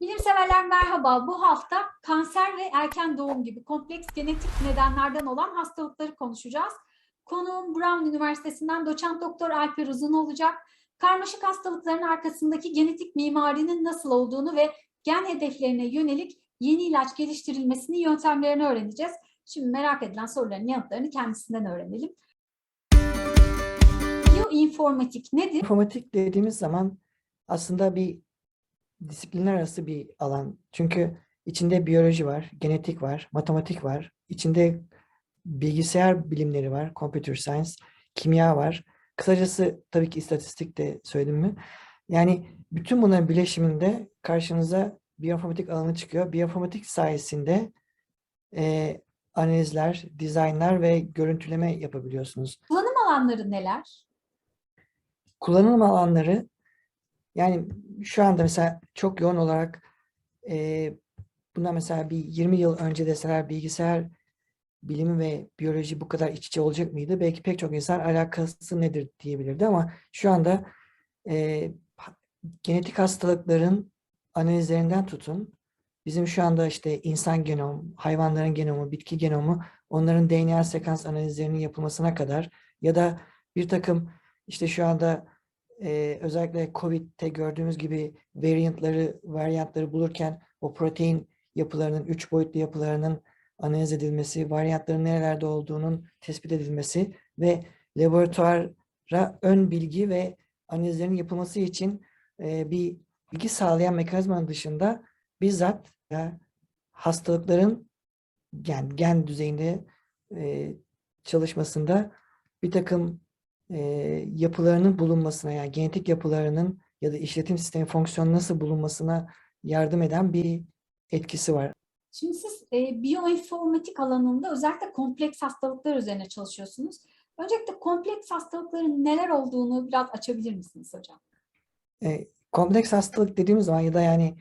Bilimseverler merhaba. Bu hafta kanser ve erken doğum gibi kompleks genetik nedenlerden olan hastalıkları konuşacağız. Konuğum Brown Üniversitesi'nden doçent doktor Alper Uzun olacak. Karmaşık hastalıkların arkasındaki genetik mimarinin nasıl olduğunu ve gen hedeflerine yönelik yeni ilaç geliştirilmesini, yöntemlerini öğreneceğiz. Şimdi merak edilen soruların yanıtlarını kendisinden öğrenelim. Bioinformatik nedir? İnformatik dediğimiz zaman aslında bir disiplinler arası bir alan. Çünkü içinde biyoloji var, genetik var, matematik var. İçinde bilgisayar bilimleri var, computer science, kimya var. Kısacası tabii ki istatistik de söyledim mi? Yani bütün bunların bileşiminde karşınıza biyoinformatik alanı çıkıyor. Biyoinformatik sayesinde e, analizler, dizaynlar ve görüntüleme yapabiliyorsunuz. Kullanım alanları neler? kullanım alanları yani şu anda mesela çok yoğun olarak e, buna mesela bir 20 yıl önce deseler bilgisayar bilimi ve biyoloji bu kadar iç içe olacak mıydı? Belki pek çok insan alakası nedir diyebilirdi ama şu anda e, genetik hastalıkların analizlerinden tutun bizim şu anda işte insan genom, hayvanların genomu, bitki genomu onların DNA sekans analizlerinin yapılmasına kadar ya da bir takım işte şu anda e, özellikle COVID'de gördüğümüz gibi variantları, varyantları bulurken o protein yapılarının, üç boyutlu yapılarının analiz edilmesi, varyantların nerelerde olduğunun tespit edilmesi ve laboratuvara ön bilgi ve analizlerin yapılması için e, bir bilgi sağlayan mekanizmanın dışında bizzat ya, hastalıkların gen, gen düzeyinde e, çalışmasında bir takım e, yapılarının bulunmasına yani genetik yapılarının ya da işletim sistemi fonksiyonu nasıl bulunmasına yardım eden bir etkisi var. Şimdi siz e, biyoinformatik alanında özellikle kompleks hastalıklar üzerine çalışıyorsunuz. Öncelikle kompleks hastalıkların neler olduğunu biraz açabilir misiniz hocam? E, kompleks hastalık dediğimiz zaman ya da yani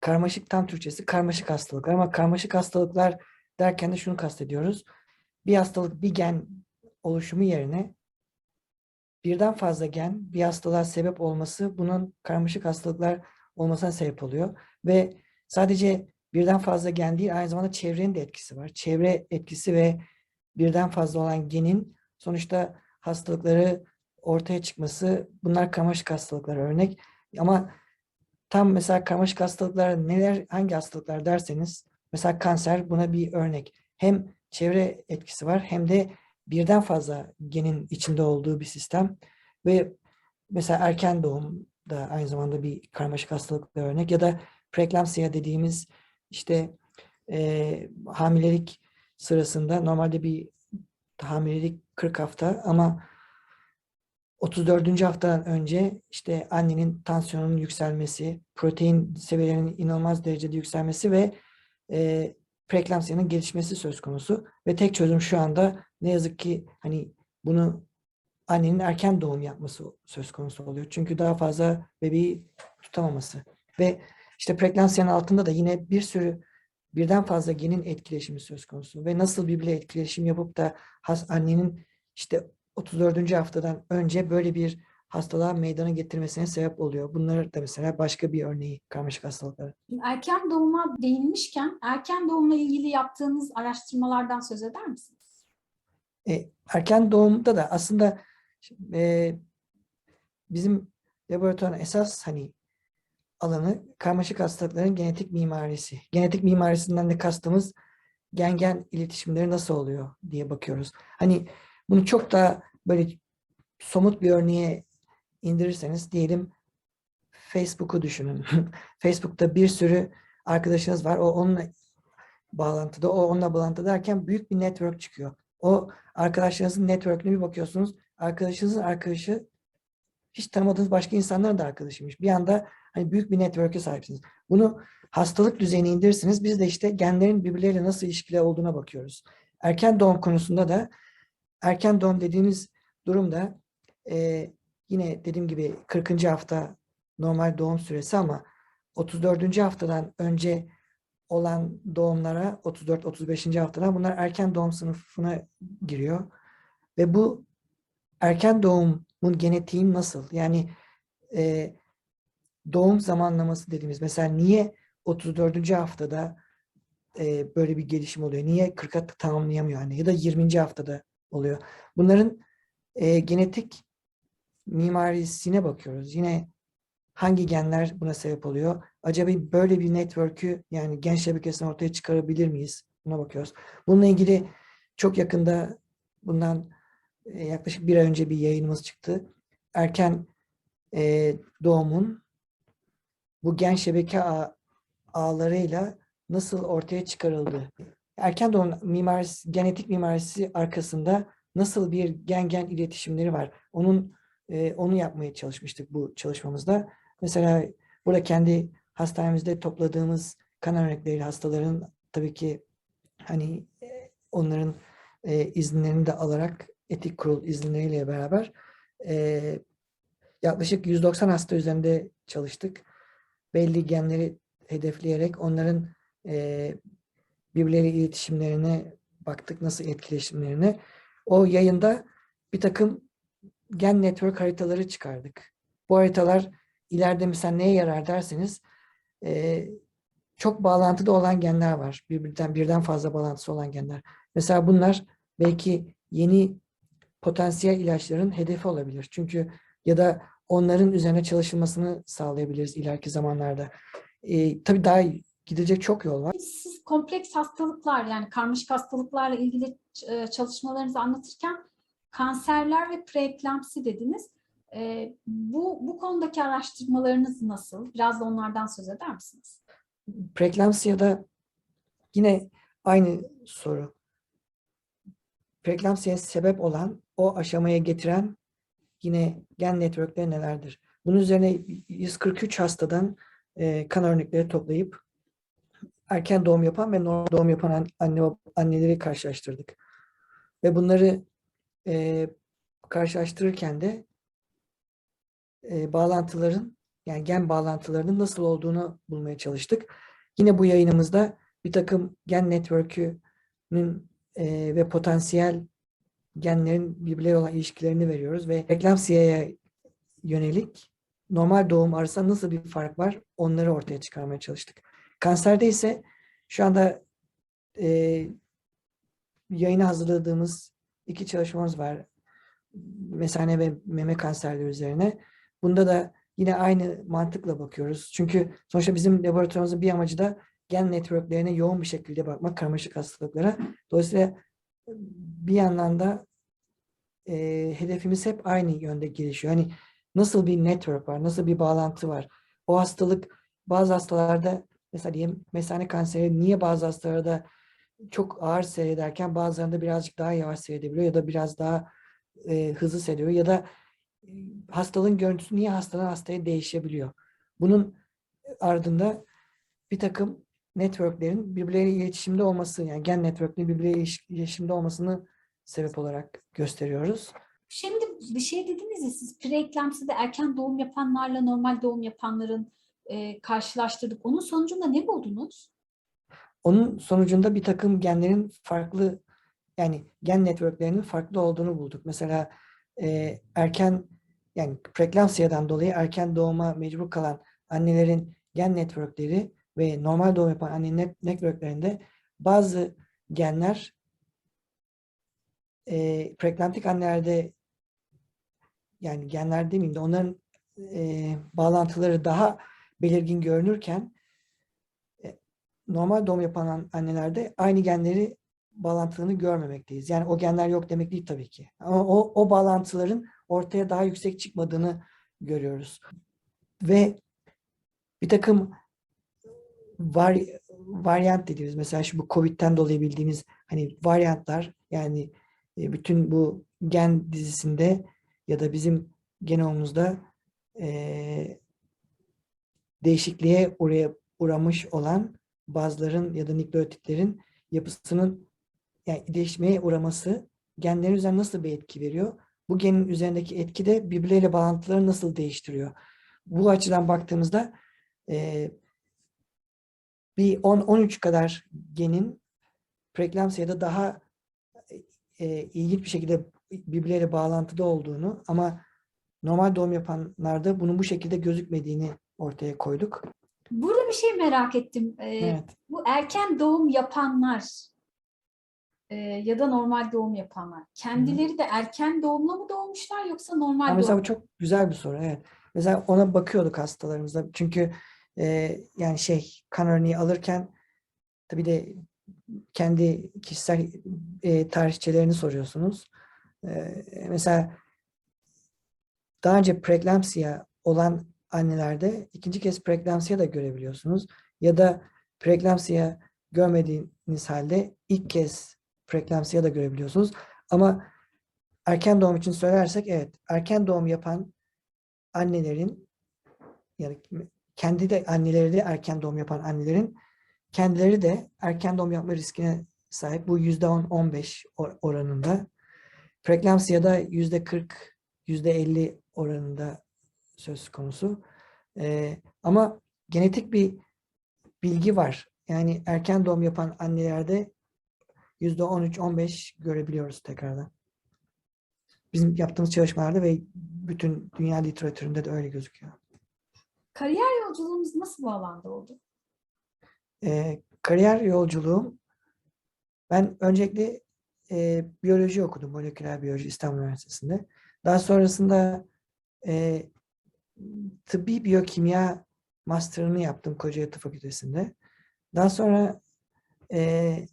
karmaşık tam Türkçesi karmaşık hastalıklar ama karmaşık hastalıklar derken de şunu kastediyoruz. Bir hastalık bir gen oluşumu yerine birden fazla gen bir hastalığa sebep olması bunun karmaşık hastalıklar olmasına sebep oluyor. Ve sadece birden fazla gen değil aynı zamanda çevrenin de etkisi var. Çevre etkisi ve birden fazla olan genin sonuçta hastalıkları ortaya çıkması bunlar karmaşık hastalıklar örnek. Ama tam mesela karmaşık hastalıklar neler hangi hastalıklar derseniz mesela kanser buna bir örnek. Hem çevre etkisi var hem de birden fazla genin içinde olduğu bir sistem ve mesela erken doğum da aynı zamanda bir karmaşık hastalıkla örnek ya da preeklamsiya dediğimiz işte eee, hamilelik sırasında normalde bir hamilelik 40 hafta ama 34. haftadan önce işte annenin tansiyonunun yükselmesi, protein seviyelerinin inanılmaz derecede yükselmesi ve e, preeklamsiyanın gelişmesi söz konusu. Ve tek çözüm şu anda ne yazık ki hani bunu annenin erken doğum yapması söz konusu oluyor. Çünkü daha fazla bebeği tutamaması. Ve işte preeklamsiyanın altında da yine bir sürü birden fazla genin etkileşimi söz konusu. Ve nasıl birbiriyle etkileşim yapıp da has, annenin işte 34. haftadan önce böyle bir hastalığa meydana getirmesine sebep oluyor. Bunlar da mesela başka bir örneği karmaşık hastalıkları. Erken doğuma değinmişken erken doğumla ilgili yaptığınız araştırmalardan söz eder misiniz? E, erken doğumda da aslında e, bizim laboratuvarın esas hani alanı karmaşık hastalıkların genetik mimarisi. Genetik mimarisinden de kastımız gen gen iletişimleri nasıl oluyor diye bakıyoruz. Hani bunu çok da böyle somut bir örneğe indirirseniz diyelim Facebook'u düşünün. Facebook'ta bir sürü arkadaşınız var. O onunla bağlantıda, o onunla bağlantıda derken büyük bir network çıkıyor. O arkadaşlarınızın network'üne bir bakıyorsunuz. Arkadaşınızın arkadaşı hiç tanımadığınız başka insanların da arkadaşıymış. Bir anda hani büyük bir network'e sahipsiniz. Bunu hastalık düzeyine indirirsiniz. Biz de işte genlerin birbirleriyle nasıl ilişkili olduğuna bakıyoruz. Erken doğum konusunda da erken doğum dediğimiz durumda e, yine dediğim gibi 40. hafta normal doğum süresi ama 34. haftadan önce olan doğumlara 34-35. haftadan bunlar erken doğum sınıfına giriyor. Ve bu erken doğumun genetiği nasıl? Yani e, doğum zamanlaması dediğimiz mesela niye 34. haftada e, böyle bir gelişim oluyor? Niye 40'a tamamlayamıyor anne? Ya da 20. haftada oluyor. Bunların e, genetik mimarisine bakıyoruz. Yine hangi genler buna sebep oluyor? Acaba böyle bir network'ü yani gen şebekesini ortaya çıkarabilir miyiz? Buna bakıyoruz. Bununla ilgili çok yakında bundan e, yaklaşık bir ay önce bir yayınımız çıktı. Erken e, doğumun bu gen şebeke ağ, ağlarıyla nasıl ortaya çıkarıldığı. Erken doğum mimarisi, genetik mimarisi arkasında nasıl bir gen-gen iletişimleri var. Onun e, onu yapmaya çalışmıştık bu çalışmamızda. Mesela burada kendi hastanemizde topladığımız kan örnekleriyle hastaların tabii ki hani e, onların e, izinlerini de alarak etik kurul izinleriyle beraber e, yaklaşık 190 hasta üzerinde çalıştık. Belli genleri hedefleyerek onların e, birbirleriyle iletişimlerine baktık, nasıl etkileşimlerine. O yayında bir takım gen network haritaları çıkardık. Bu haritalar ileride mesela neye yarar derseniz e, çok bağlantıda olan genler var. Birbirinden birden fazla bağlantısı olan genler. Mesela bunlar belki yeni potansiyel ilaçların hedefi olabilir. Çünkü ya da onların üzerine çalışılmasını sağlayabiliriz ileriki zamanlarda. E, tabii daha gidecek çok yol var. Siz kompleks hastalıklar yani karmaşık hastalıklarla ilgili e, çalışmalarınızı anlatırken kanserler ve preeklamsi dediniz. E, bu, bu konudaki araştırmalarınız nasıl? Biraz da onlardan söz eder misiniz? Preeklampsiyada yine aynı soru. Preeklampsiye sebep olan, o aşamaya getiren yine gen networkleri nelerdir? Bunun üzerine 143 hastadan e, kan örnekleri toplayıp erken doğum yapan ve normal doğum yapan an- anne anneleri karşılaştırdık. Ve bunları e, karşılaştırırken de e, bağlantıların yani gen bağlantılarının nasıl olduğunu bulmaya çalıştık. Yine bu yayınımızda bir takım gen network'ünün e, ve potansiyel genlerin birbirleriyle olan ilişkilerini veriyoruz ve eklamsiyeye yönelik normal doğum arasında nasıl bir fark var onları ortaya çıkarmaya çalıştık. Kanserde ise şu anda e, yayına hazırladığımız iki çalışmamız var. Mesane ve meme kanserleri üzerine. Bunda da yine aynı mantıkla bakıyoruz. Çünkü sonuçta bizim laboratuvarımızın bir amacı da gen networklerine yoğun bir şekilde bakmak karmaşık hastalıklara. Dolayısıyla bir yandan da e, hedefimiz hep aynı yönde gelişiyor. Hani nasıl bir network var, nasıl bir bağlantı var. O hastalık bazı hastalarda mesela mesane kanseri niye bazı hastalarda çok ağır seyrederken bazılarında birazcık daha yavaş seyredebiliyor ya da biraz daha e, hızlı seyrediyor ya da e, hastalığın görüntüsü niye hastadan hastaya değişebiliyor. Bunun ardında bir takım networklerin birbirleriyle iletişimde olması yani gen networklerin birbirleriyle iletişimde olmasını sebep olarak gösteriyoruz. Şimdi bir şey dediniz ya siz preeklamside erken doğum yapanlarla normal doğum yapanların e, karşılaştırdık. Onun sonucunda ne buldunuz? Onun sonucunda bir takım genlerin farklı yani gen networklerinin farklı olduğunu bulduk. Mesela e, erken yani preeklampsiyadan dolayı erken doğuma mecbur kalan annelerin gen networkleri ve normal doğum yapan anne net- networklerinde bazı genler e, preeklamptik annelerde yani genler demeyeyim de onların e, bağlantıları daha belirgin görünürken normal doğum yapan an- annelerde aynı genleri bağlantılarını görmemekteyiz. Yani o genler yok demek değil tabii ki. Ama o, o bağlantıların ortaya daha yüksek çıkmadığını görüyoruz. Ve bir takım var, varyant dediğimiz mesela şu bu Covid'den dolayı bildiğimiz hani varyantlar yani e, bütün bu gen dizisinde ya da bizim genomumuzda e, değişikliğe oraya uğramış olan bazıların ya da nükleotitlerin yapısının yani değişmeye uğraması genlerin üzerine nasıl bir etki veriyor? Bu genin üzerindeki etki de birbirleriyle bağlantıları nasıl değiştiriyor? Bu açıdan baktığımızda e, bir 10-13 kadar genin preeklampsiyada daha e, ilginç bir şekilde birbirleriyle bağlantıda olduğunu ama normal doğum yapanlarda bunun bu şekilde gözükmediğini ortaya koyduk. Burada bir şey merak ettim. Ee, Evet. Bu erken doğum yapanlar e, ya da normal doğum yapanlar kendileri de erken doğumla mı doğmuşlar yoksa normal Ha, mesela doğum? bu çok güzel bir soru. Evet. Mesela ona bakıyorduk hastalarımızda. Çünkü e, yani şey kan örneği alırken tabii de kendi kişisel e, tarihçelerini soruyorsunuz. E, mesela daha önce preeklamsiya olan annelerde ikinci kez preeklamsiya da görebiliyorsunuz. Ya da preeklamsiya görmediğiniz halde ilk kez preeklamsiya da görebiliyorsunuz. Ama erken doğum için söylersek evet erken doğum yapan annelerin yani kendi de anneleri de erken doğum yapan annelerin kendileri de erken doğum yapma riskine sahip. Bu %10-15 or- oranında. Preeklamsiyada %40, %50 oranında söz konusu. Ee, ama genetik bir bilgi var. Yani erken doğum yapan annelerde %13-15 görebiliyoruz tekrardan. Bizim yaptığımız çalışmalarda ve bütün dünya literatüründe de öyle gözüküyor. Kariyer yolculuğumuz nasıl bu alanda oldu? Ee, kariyer yolculuğum ben öncelikle e, biyoloji okudum. Moleküler biyoloji İstanbul Üniversitesi'nde. Daha sonrasında e, tıbbi biyokimya master'ını yaptım Kocaeli Tıp Fakültesi'nde. Daha sonra e,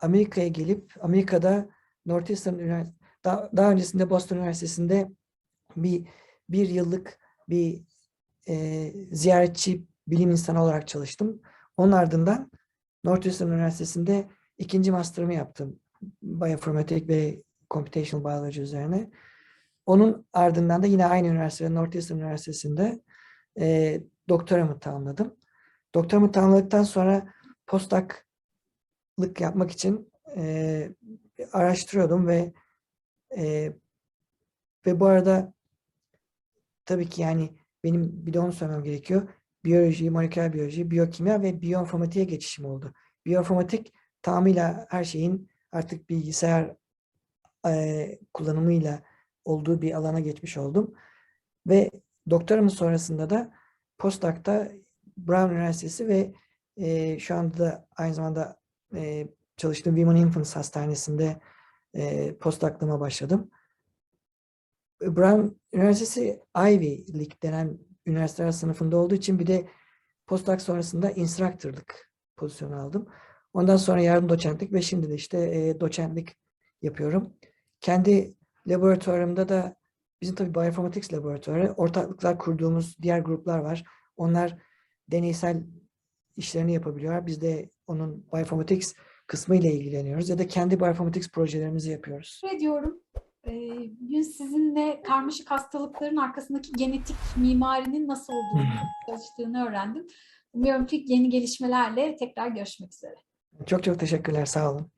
Amerika'ya gelip Amerika'da Northeastern Üniversitesi daha, daha öncesinde Boston Üniversitesi'nde bir bir yıllık bir e, ziyaretçi bilim insanı olarak çalıştım. Onun ardından Northeastern Üniversitesi'nde ikinci master'ımı yaptım. Bioinformatik ve Computational Biology üzerine. Onun ardından da yine aynı üniversitede Northeastern Üniversitesi'nde e, doktoramı tamamladım. Doktoramı tamamladıktan sonra postdoc yapmak için e, araştırıyordum ve e, ve bu arada tabii ki yani benim bir de onu söylemem gerekiyor. Biyoloji, moleküler biyoloji, biyokimya ve biyoinformatiğe geçişim oldu. Biyoinformatik tamamıyla her şeyin artık bilgisayar e, kullanımıyla olduğu bir alana geçmiş oldum. Ve doktoramın sonrasında da postdoc'ta Brown Üniversitesi ve e, şu anda da aynı zamanda e, çalıştığım Women Infants Hastanesi'nde e, postdoc'lığıma başladım. Brown Üniversitesi Ivy League denen üniversiteler sınıfında olduğu için bir de postdoc sonrasında instructor'lık pozisyonu aldım. Ondan sonra yardım doçentlik ve şimdi de işte e, doçentlik yapıyorum. Kendi laboratuvarımda da bizim tabii Bioinformatics laboratuvarı ortaklıklar kurduğumuz diğer gruplar var. Onlar deneysel işlerini yapabiliyorlar. Biz de onun Bioinformatics kısmı ile ilgileniyoruz ya da kendi Bioinformatics projelerimizi yapıyoruz. Ediyorum. Ee, bugün sizinle karmaşık hastalıkların arkasındaki genetik mimarinin nasıl olduğunu çalıştığını öğrendim. Umuyorum ki yeni gelişmelerle tekrar görüşmek üzere. Çok çok teşekkürler. Sağ olun.